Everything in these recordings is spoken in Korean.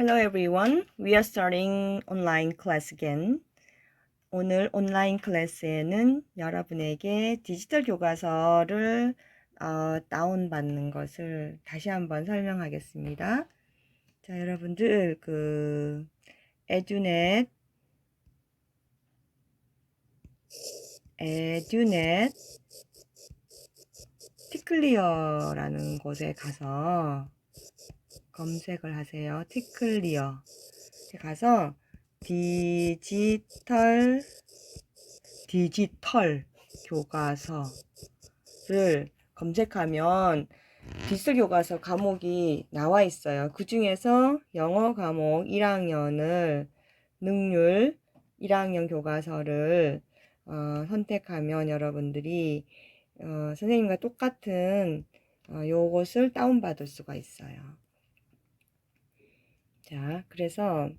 Hello everyone. We are starting online class again. 오늘 온라인 클래스에는 여러분에게 디지털 교과서를 어, 다운받는 것을 다시 한번 설명하겠습니다. 자, 여러분들 그 에듀넷 에듀넷 티클리어라는 곳에 가서 검색을 하세요. 티클리어. 가서 디지털 디지털 교과서를 검색하면 디지털 교과서 과목이 나와 있어요. 그 중에서 영어 과목 1학년을 능률 1학년 교과서를 어, 선택하면 여러분들이 어, 선생님과 똑같은 어, 요것을 다운받을 수가 있어요. 자, 그래서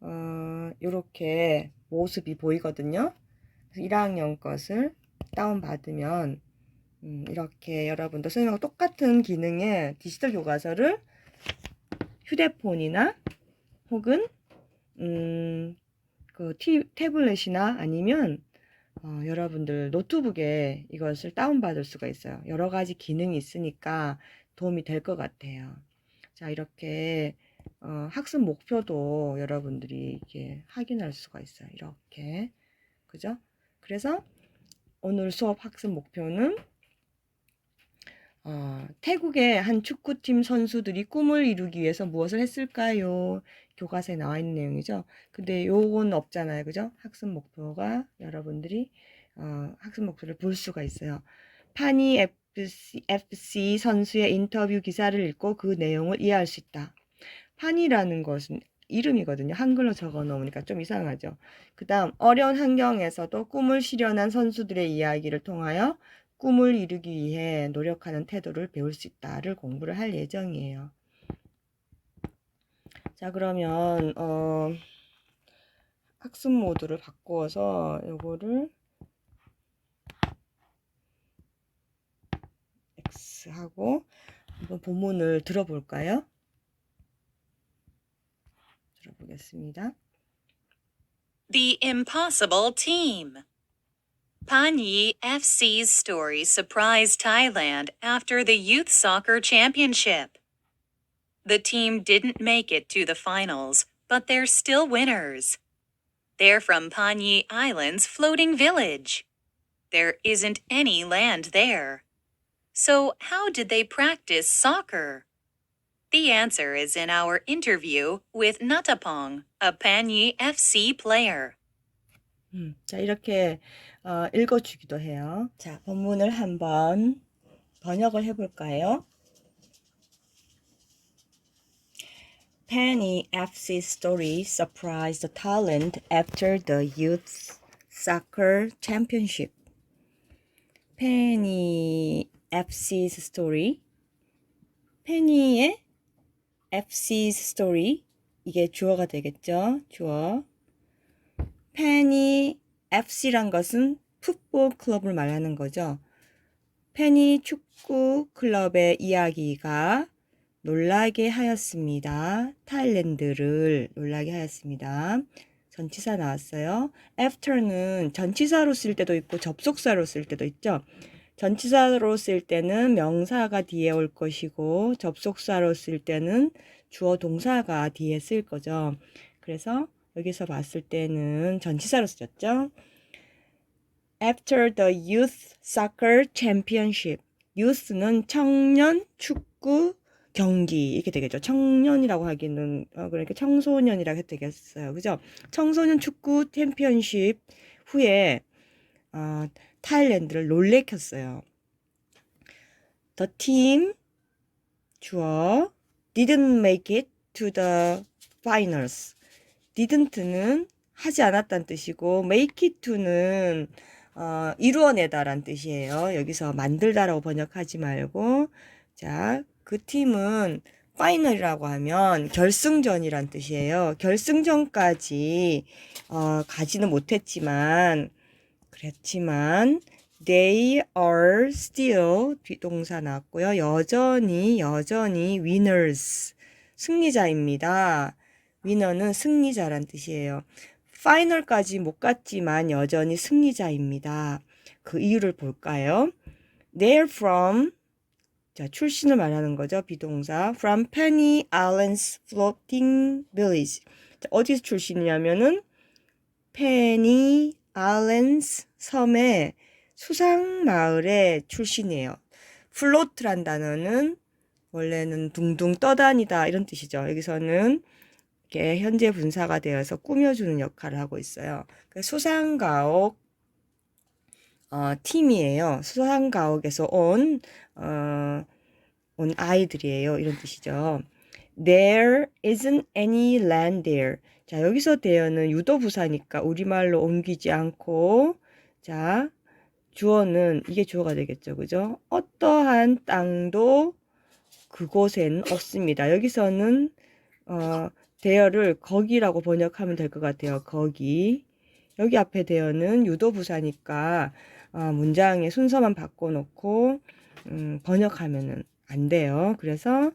어, 요렇게 모습이 보이거든요. 그래서 1학년 것을 다운받으면 음, 이렇게 여러분도 선생님과 똑같은 기능의 디지털 교과서를 휴대폰이나 혹은 음, 그 티, 태블릿이나 아니면 어, 여러분들 노트북에 이것을 다운받을 수가 있어요. 여러 가지 기능이 있으니까 도움이 될 것 같아요. 자, 이렇게 어, 학습 목표도 여러분들이 이렇게 확인할 수가 있어요. 이렇게. 그죠? 그래서 오늘 수업 학습 목표는 어, 태국의 한 축구팀 선수들이 꿈을 이루기 위해서 무엇을 했을까요? 교과서에 나와 있는 내용이죠. 근데 요건 없잖아요. 그죠? 학습 목표가 여러분들이 어, 학습 목표를 볼 수가 있어요. 파니 FC, FC 선수의 인터뷰 기사를 읽고 그 내용을 이해할 수 있다. 판이라는 것은 이름이거든요. 한글로 적어 놓으니까 좀 이상하죠. 그 다음, 어려운 환경에서도 꿈을 실현한 선수들의 이야기를 통하여 꿈을 이루기 위해 노력하는 태도를 배울 수 있다를 공부를 할 예정이에요. 자, 그러면, 어, 학습 모드를 바꾸어서 요거를 X하고 한번 본문을 들어볼까요? 들어보겠습니다. The Impossible Team. Panyi FC's story surprised Thailand after the Youth Soccer Championship. The team didn't make it to the finals, but they're still winners. They're from Panyi Island's floating village. There isn't any land there. So, how did they practice soccer? The answer is in our interview with Natapong, a Panyi FC player. 음, 자, 이렇게 어, 읽어주기도 해요. 자, 본문을 한번 번역을 해볼까요? Penny FC's story surprised the talent after the youth soccer championship. Penny FC's story. 페니의 FC's story. 이게 주어가 되겠죠? 주어. 페니 FC란 것은 풋볼 클럽을 말하는 거죠. 페니 축구 클럽의 이야기가 놀라게 하였습니다. 타일랜드를 놀라게 하였습니다. 전치사 나왔어요. after는 전치사로 쓸 때도 있고 접속사로 쓸 때도 있죠. 전치사로 쓸 때는 명사가 뒤에 올 것이고 접속사로 쓸 때는 주어 동사가 뒤에 쓸 거죠. 그래서 여기서 봤을 때는 전치사로 쓰였죠. After the Youth Soccer Championship. Youth는 청년 축구 경기 이렇게 되겠죠. 청년이라고 하기는 어, 그러니까 청소년이라고 해도 되겠어요. 그죠? 청소년 축구 챔피언십 후에 어, 타일랜드를 놀래켰어요. The team 주어 didn't make it to the finals. didn't는 하지 않았다는 뜻이고 make it to는 어, 이루어내다란 뜻이에요. 여기서 만들다라고 번역하지 말고 자, 그 팀은 파이널이라고 하면 결승전이란 뜻이에요. 결승전까지 어, 가지는 못했지만 그랬지만 they are still 비동사 나왔고요. 여전히 여전히 winners 승리자입니다. 위너는 승리자란 뜻이에요. 파이널까지 못 갔지만 여전히 승리자입니다. 그 이유를 볼까요? They're from 자, 출신을 말하는 거죠. 비동사 from Penny Island's floating village. 자, 어디서 출신이냐면은 페니 아일랜드 섬의 수상 마을의 출신이에요. 플로트란 단어는 원래는 둥둥 떠다니다 이런 뜻이죠. 여기서는 이렇게 현재 분사가 되어서 꾸며주는 역할을 하고 있어요. 그 수상가옥 어, 팀이에요. 수상가옥에서 온, 어, 온 아이들이에요. 이런 뜻이죠. There isn't any land there. 자, 여기서 there는 유도부사니까 우리말로 옮기지 않고, 자, 주어는 이게 주어가 되겠죠. 그죠? 어떠한 땅도 그곳엔 없습니다. 여기서는, 어, there를 거기라고 번역하면 될 것 같아요. 거기. 여기 앞에 there는 유도부사니까, 어, 문장의 순서만 바꿔놓고, 음, 번역하면은 안 돼요. 그래서,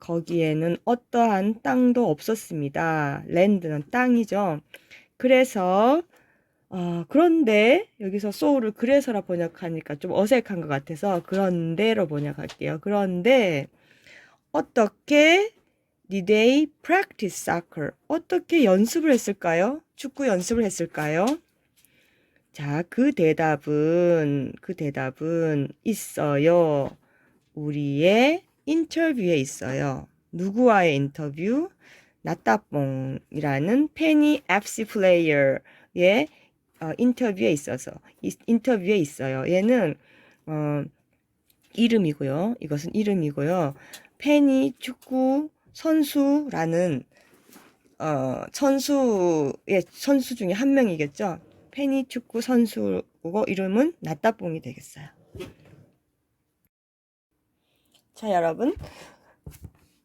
거기에는 어떠한 땅도 없었습니다. 랜드는 땅이죠. 그래서 어, 그런데 여기서 soul을 그래서라 번역하니까 좀 어색한 것 같아서 그런데로 번역할게요. 그런데 어떻게 they practice soccer? 어떻게 연습을 했을까요? 축구 연습을 했을까요? 자, 그 대답은 그 대답은 있어요. 우리의 인터뷰에 있어요. 누구와의 인터뷰? 나따뽕이라는 페니 FC 플레이어의 어, 인터뷰에 있어서 이, 인터뷰에 있어요. 얘는 어, 이름이고요. 이것은 이름이고요. 페니 축구 선수라는 어, 선수의 선수 중에 한 명이겠죠. 페니 축구 선수고 이름은 나따뽕이 되겠어요. 자, 여러분.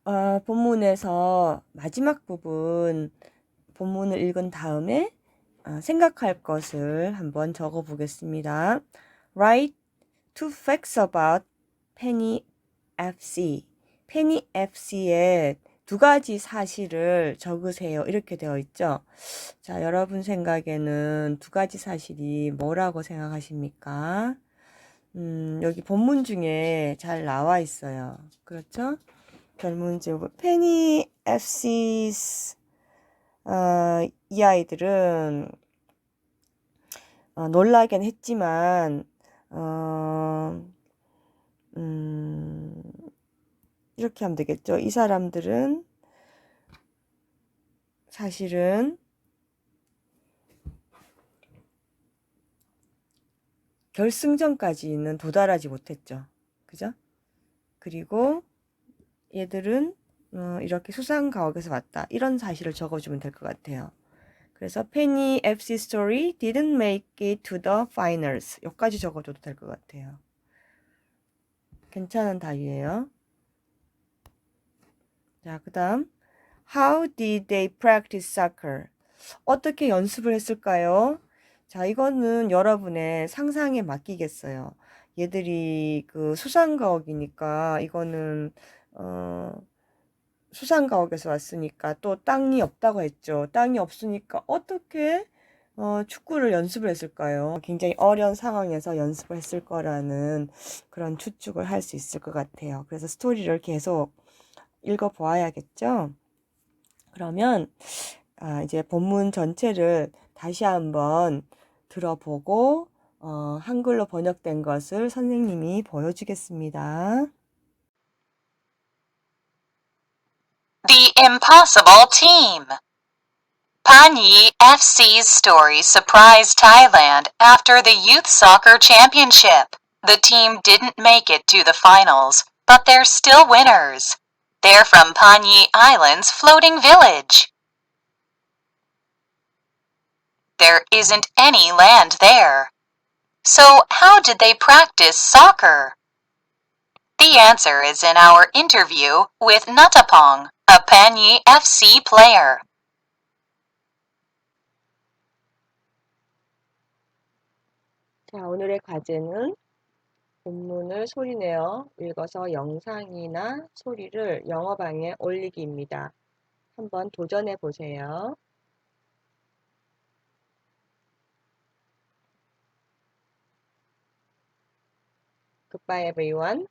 어, 본문에서 마지막 부분, 본문을 읽은 다음에 어, 생각할 것을 한번 적어 보겠습니다. Write two facts about Penny FC. Penny FC의 두 가지 사실을 적으세요. 이렇게 되어 있죠. 자, 여러분 생각에는 두 가지 사실이 뭐라고 생각하십니까? 음, 여기 본문 중에 잘 나와 있어요. 그렇죠? 결문제 페니 FC's 어, 이 아이들은 어, 놀라긴 했지만 어, 음, 이렇게 하면 되겠죠. 이 사람들은 사실은 결승전까지는 도달하지 못했죠. 그죠? 그리고 얘들은 어, 이렇게 수상 가옥에서 왔다. 이런 사실을 적어주면 될 것 같아요. 그래서 Penny FC Story didn't make it to the finals. 여기까지 적어줘도 될 것 같아요. 괜찮은 답이에요. 자, 그 다음 How did they practice soccer? 어떻게 연습을 했을까요? 자, 이거는 여러분의 상상에 맡기겠어요. 얘들이 그 수상가옥이니까 이거는 어 수상가옥에서 왔으니까 또 땅이 없다고 했죠. 땅이 없으니까 어떻게 어, 축구를 연습을 했을까요? 굉장히 어려운 상황에서 연습을 했을 거라는 그런 추측을 할 수 있을 것 같아요. 그래서 스토리를 계속 읽어 보아야겠죠? 그러면 아, 이제 본문 전체를 다시 한번 들어보고 어, 한글로 번역된 것을 선생님이 보여주겠습니다. The Impossible Team. Panyi FC's story surprised Thailand after the Youth Soccer Championship. The team didn't make it to the finals, but they're still winners. They're from Panyi Island's floating village. There isn't any land there. So, how did they practice soccer? The answer is in our interview with Natapong, a Panyi FC player. 자, 오늘의 과제는 본문을 소리내어 읽어서 영상이나 소리를 영어방에 올리기입니다. 한번 도전해 보세요. Goodbye.